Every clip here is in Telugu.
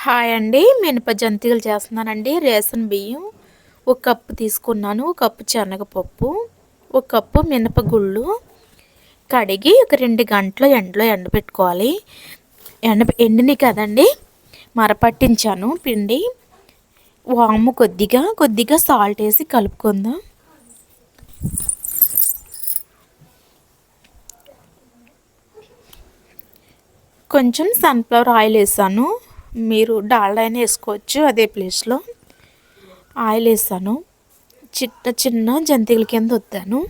హాయ్ అండి మినప జంతికలు చేస్తున్నానండి. రేషన్ బియ్యం ఒక కప్పు తీసుకున్నాను ఒక కప్పు శనగపప్పు ఒక కప్పు మినపగుళ్ళు. కడిగి ఒక రెండు గంటలు ఎండలో ఎండబెట్టుకోవాలి. ఎండ ఎండిని కదండి మరపట్టించాను పిండి. వాము కొద్దిగా కొద్దిగా సాల్ట్ వేసి కలుపుకుందాం. కొంచెం సన్ఫ్లవర్ ఆయిల్ వేసాను. మీరు డాల్డా అయినా వేసుకోవచ్చు అదే ప్లేస్లో. ఆయిల్ వేసాను చిన్న చిన్న జంతికల కింద వద్దాను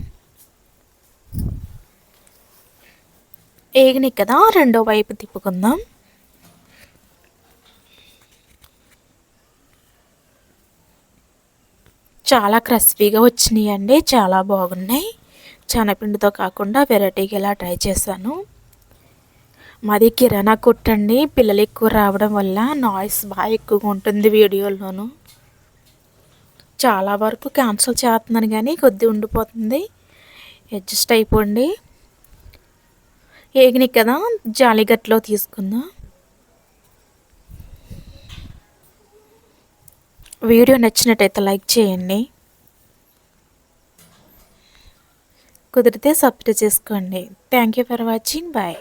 ఏగినాయి కదా రెండో వైపు తిప్పుకుందాం. చాలా క్రస్పీగా వచ్చినాయి అండి చాలా బాగున్నాయి. శనగపిండితో కాకుండా వెరైటీగా ఇలా ట్రై చేశాను. మాది కిరాణా కొట్టండి. పిల్లలు ఎక్కువ రావడం వల్ల నాయిస్ బాగా ఎక్కువగా ఉంటుంది వీడియోలోను. చాలా వరకు క్యాన్సిల్ చేస్తున్నాను కానీ కొద్ది ఉండిపోతుంది. అడ్జస్ట్ అయిపోండి. ఏగిని కదా జాలిగట్లో తీసుకుందాం. వీడియో నచ్చినట్టయితే లైక్ చేయండి. కుదిరితే సబ్స్క్రైబ్ చేసుకోండి. Thank you for watching bye